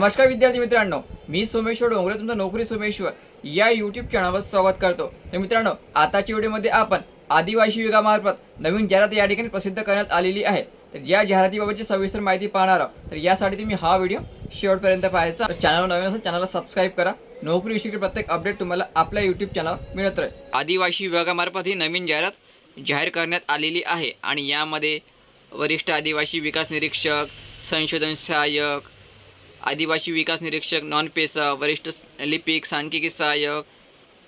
नमस्कार विद्यार्थी मित्रांनो मी सोमेश्वर डोंगरे तुमचा नोकरी सोमेश्वर या यूट्यूब चॅनलवर स्वागत करतो. तर मित्रांनो आताच्या व्हिडिओमध्ये आपण आदिवासी युगामार्फत नवीन जाहिरात या ठिकाणी प्रसिद्ध करण्यात आलेली आहे. तर या जाहिरातीबाबतची सविस्तर माहिती पाहणार आहोत. तर यासाठी तुम्ही हा व्हिडिओ शेवटपर्यंत पाहायचा. तर चॅनल नवीन असेल चॅनलला सबस्क्राईब करा. नोकरी विषयी प्रत्येक अपडेट तुम्हाला आपल्या यूट्यूब चॅनलवर मिळत राहील. आदिवासी विभागामार्फत ही नवीन जाहिरात जाहीर करण्यात आलेली आहे. आणि यामध्ये वरिष्ठ आदिवासी विकास निरीक्षक संशोधन सहाय्यक आदिवासी विकास निरीक्षक नॉन पेसा वरिष्ठ लिपिक सांख्यिकी सहाय्यक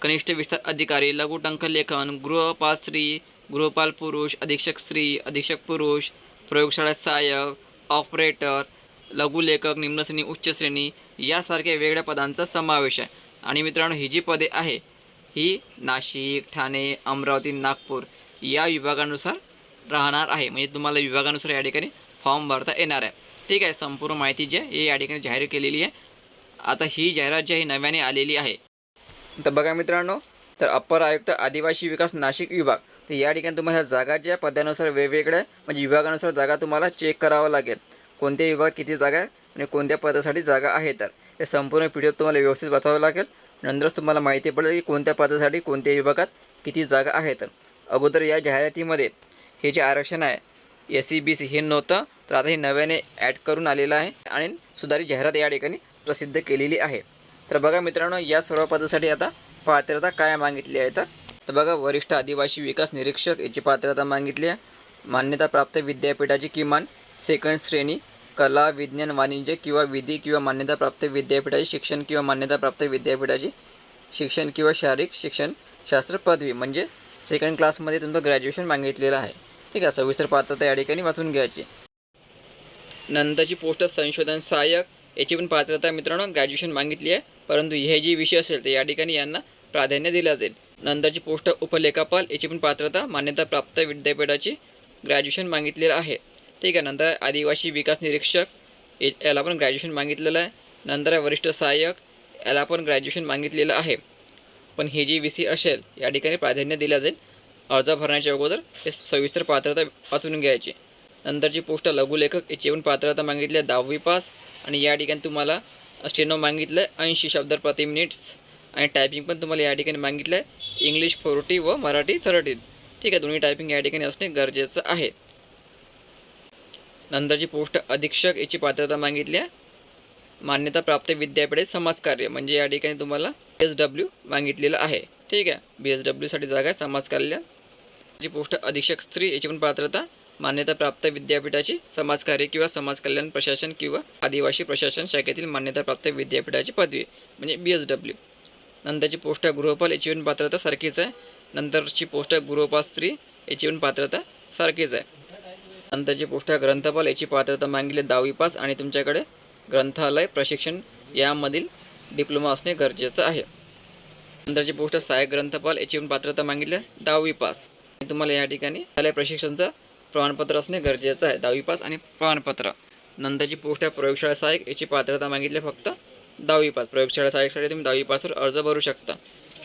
कनिष्ठ विस्तार अधिकारी लघु टंकलेखन गृहपाल स्त्री गृहपाल पुरुष अधीक्षक स्त्री अधीक्षक पुरुष प्रयोगशाळा सहाय्यक ऑपरेटर लघुलेखक निम्नश्रेणी उच्च श्रेणी यासारख्या वेगळ्या पदांचा समावेश आहे. आणि मित्रांनो ही जी पदे आहे ही नाशिक ठाणे अमरावती नागपूर या विभागानुसार राहणार आहे. म्हणजे तुम्हाला विभागानुसार या ठिकाणी फॉर्म भरता येणार आहे. ठीक आहे संपूर्ण माहिती जी आहे या ठिकाणी जाहीर केलेली आहे. आता ही जाहिरात जी आहे नव्याने आलेली आहे. तर बघा मित्रांनो तर अप्पर आयुक्त आदिवासी विकास नाशिक विभाग तर या ठिकाणी तुम्हाला ह्या जागा ज्या पदानुसार वेगवेगळ्या म्हणजे विभागानुसार जागा तुम्हाला चेक करावं लागेल. कोणत्या विभागात किती जागा आहे आणि कोणत्या पदासाठी जागा आहे तर. हे संपूर्ण व्हिडिओ तुम्हाला व्यवस्थित वाचावं लागेल. नंतरच तुम्हाला माहिती पडेल की कोणत्या पदासाठी कोणत्या विभागात किती जागा आहे तर. अगोदर या जाहिरातीमध्ये हे जे आरक्षण आहे एस सी बी सी हे नव्हतं तर आता हे नव्याने ॲड करून आलेलं आहे आणि सुधारित जाहिरात या ठिकाणी प्रसिद्ध केलेली आहे. तर बघा मित्रांनो या सर्व पदासाठी आता पात्रता काय मागितली आहे तर? तर बघा वरिष्ठ आदिवासी विकास निरीक्षक याची पात्रता मागितली आहे. मान्यताप्राप्त विद्यापीठाची किमान सेकंड श्रेणी कला विज्ञान वाणिज्य किंवा विधी किंवा मान्यताप्राप्त विद्यापीठाची शिक्षण किंवा मान्यताप्राप्त विद्यापीठाची शिक्षण किंवा शारीरिक शिक्षण शास्त्र पदवी म्हणजे सेकंड क्लासमध्ये तुमचं ग्रॅज्युएशन मागितलेलं आहे. ठीक आहे सविस्तर पात्रता या ठिकाणी वाचून घ्यायची. नंतरची पोस्ट संशोधन सहाय्यक याची पण पात्रता मित्रांनो ग्रॅज्युएशन मागितली आहे. परंतु हे जे विषय असेल तर या ठिकाणी यांना प्राधान्य दिलं जाईल. नंतरची पोस्ट उपलेखापाल याची पण पात्रता मान्यता प्राप्त विद्यापीठाची ग्रॅज्युएशन मागितलेलं आहे. ठीक आहे नंतर आदिवासी विकास निरीक्षक याला पण ग्रॅज्युएशन मागितलेलं आहे. नंतर वरिष्ठ सहाय्यक याला पण ग्रॅज्युएशन मागितलेलं आहे. पण हे जी वी सी असेल या ठिकाणी प्राधान्य दिलं जाईल. अर्ज भरण्याच्या अगोदर हे सविस्तर पात्रता वाचून घ्यायची. नंतरची पोस्ट लघुलेखक याची पण पात्रता मागितली आहे दहावी पास. आणि या ठिकाणी तुम्हाला स्टेनो मागितलं आहे ऐंशी शब्द प्रति मिनिट्स आणि टायपिंग पण तुम्हाला या ठिकाणी मागितलं आहे इंग्लिश फोर्टी व मराठी थर्टी ठीक आहे दोन्ही टायपिंग या ठिकाणी असणे गरजेचं आहे. नंतरची पोस्ट अधीक्षक याची पात्रता मागितली आहे मान्यताप्राप्त विद्यापीठे समाजकार्य म्हणजे या ठिकाणी तुम्हाला बी एस डब्ल्यू मागितलेलं आहे. ठीक आहे बी एस डब्ल्यूसाठी जागा आहे समाजकार्य जी पोस्ट अधीक्षक स्त्री याची पण पात्रता मान्यता प्राप्त विद्यापीठाची समाजकार्य किंवा समाज कल्याण प्रशासन किंवा आदिवासी प्रशासन शाखेतील मान्यताप्राप्त विद्यापीठाची पदवी म्हणजे बी एस डब्ल्यू नंतरची पोस्ट गृहपाल याची पण पात्रता सारखीच आहे. नंतरची पोस्ट गृहपाल स्त्री याची पण पात्रता सारखीच आहे. नंतरची पोस्ट ग्रंथपाल याची पात्रता मागितली दहावी पास आणि तुमच्याकडे ग्रंथालय प्रशिक्षण यामधील डिप्लोमा असणे गरजेचं आहे. नंतरची पोस्ट सहाय्यक ग्रंथपाल याची पण पात्रता मागितली दहावी पास. तुम्हाला या ठिकाणी शालेय प्रशिक्षणचं प्रमाणपत्र असणे गरजेचं आहे. दहावी पास आणि प्रमाणपत्र. नंतरची पोस्ट आहे प्रयोगशाळा सहाय्यक. याची पात्रता मागितली फक्त दहावी पास. प्रयोगशाळा सहाय्यकसाठी तुम्ही दहावी पासवर अर्ज भरू शकता.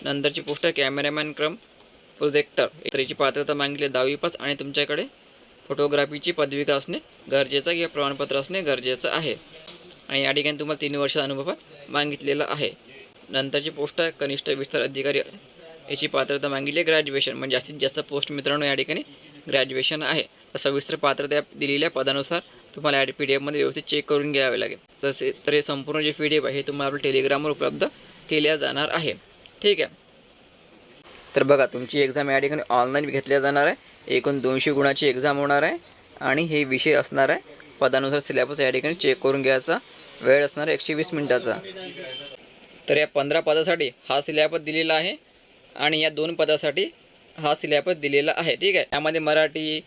नंतरची पोस्ट आहे कॅमेरामॅन क्रम प्रोजेक्टर. तर याची पात्रता मागितली दहावी पास आणि तुमच्याकडे फोटोग्राफीची पदविका असणे गरजेचं किंवा प्रमाणपत्र असणे गरजेचं आहे. आणि या ठिकाणी तुम्हाला तीन वर्षाचा अनुभव मागितलेला आहे. नंतरची पोस्ट आहे कनिष्ठ विस्तार अधिकारी याची पात्रता मागितली आहे. ग्रॅज्युएशन म्हणजे जास्तीत जास्त पोस्ट मित्रांनो या ठिकाणी ग्रॅज्युएशन आहे. तर सविस्तर पात्रता दिलेल्या पदानुसार तुम्हाला ॲड पी डी एफमध्ये व्यवस्थित चेक करून घ्यावे लागेल. तसे तर हे संपूर्ण जे पी डी एफ आहे हे तुम्हाला आपल्या टेलिग्रामवर उपलब्ध केल्या जाणार आहे. ठीक आहे? तर बघा तुमची एक्झाम या ठिकाणी ऑनलाईन घेतल्या जाणार आहे. एकूण दोनशे गुणाची एक्झाम होणार आहे. आणि हे विषय असणार आहे. पदानुसार सिलेबस या ठिकाणी चेक करून घ्यायचा. वेळ असणार आहे एकशे वीस मिनिटाचा. तर या पंधरा पदासाठी हा सिलेबस दिलेला आहे. आणि या दोन पदासाठी हा सिलेबस दिलेला आहे. ठीक आहे? यामध्ये मराठी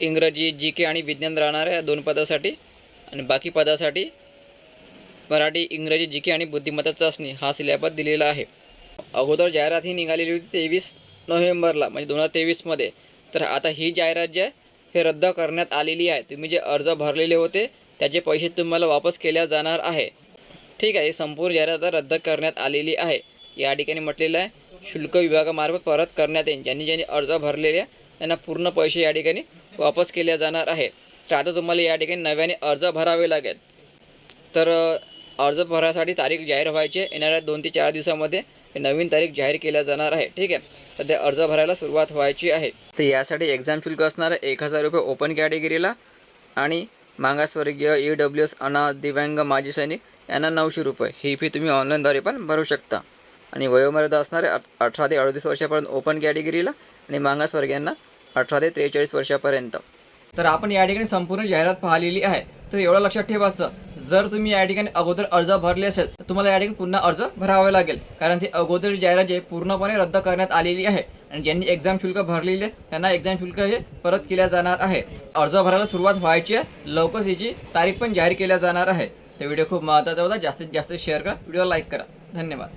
इंग्रजी जी के आणि विज्ञान राहणार आहे या दोन पदासाठी. आणि बाकी पदासाठी मराठी इंग्रजी जी के आणि बुद्धिमत्ता चाचणी हा सिलेबस दिलेला आहे. अगोदर जाहिरात ही निघालेली होती तेवीस नोव्हेंबरला म्हणजे दोन हजार तेवीसमध्ये तर आता ही जाहिरात जी आहे हे रद्द करण्यात आलेली आहे. तुम्ही जे अर्ज भरलेले होते त्याचे पैसे तुम्हाला वापस केल्या जाणार आहे. ठीक आहे? ही संपूर्ण जाहिरात रद्द करण्यात आलेली आहे. या ठिकाणी म्हटलेलं आहे शुल्क विभागामार्फत परत करण्यात येईल. ज्यांनी ज्यांनी अर्ज भरलेले आहे त्यांना पूर्ण पैसे या ठिकाणी वापस केले जाणार आहे तर आता तुम्हाला या ठिकाणी नव्याने अर्ज भरावे लागेल. तर अर्ज भरासाठी तारीख जाहीर व्हायची आहे. येणाऱ्या दोन ते चार दिवसामध्ये नवीन तारीख जाहीर केल्या जाणार आहे. ठीक आहे? सध्या अर्ज भरायला सुरुवात व्हायची आहे. तर यासाठी एक्झाम शुल्क असणार आहे एक हजार रुपये ओपन कॅटेगरीला आणि मागासवर्गीय ई डब्ल्यू एस अनाथ दिव्यांग माजी सैनिक यांना नऊशे रुपये. ही फी तुम्ही ऑनलाईनद्वारे पण भरू शकता. आणि वयोमर्यादा असणारे अठरा ते अडतीस वर्षापर्यंत ओपन कॅटेगरीला आणि मागासवर्गीयांना अठरा ते त्रेचाळीस वर्षापर्यंत. तर आपण या ठिकाणी संपूर्ण जाहिरात पाहिलेली आहे. तर एवढं लक्षात ठेवायचं जर तुम्ही या ठिकाणी अगोदर अर्ज भरले असेल तर तुम्हाला या ठिकाणी पुन्हा अर्ज भरावा लागेल. कारण ती अगोदर जाहिरात जे पूर्णपणे रद्द करण्यात आलेली आहे. आणि ज्यांनी एक्झाम शुल्क भरलेले त्यांना एक्झाम शुल्क हे परत केल्या जाणार आहे. अर्ज भरायला सुरुवात व्हायची आहे. लवकरच याची तारीख पण जाहीर केल्या जाणार आहे. तर व्हिडिओ खूप महत्त्वाचा होता. जास्तीत जास्त शेअर करा. व्हिडिओ लाईक करा. धन्यवाद.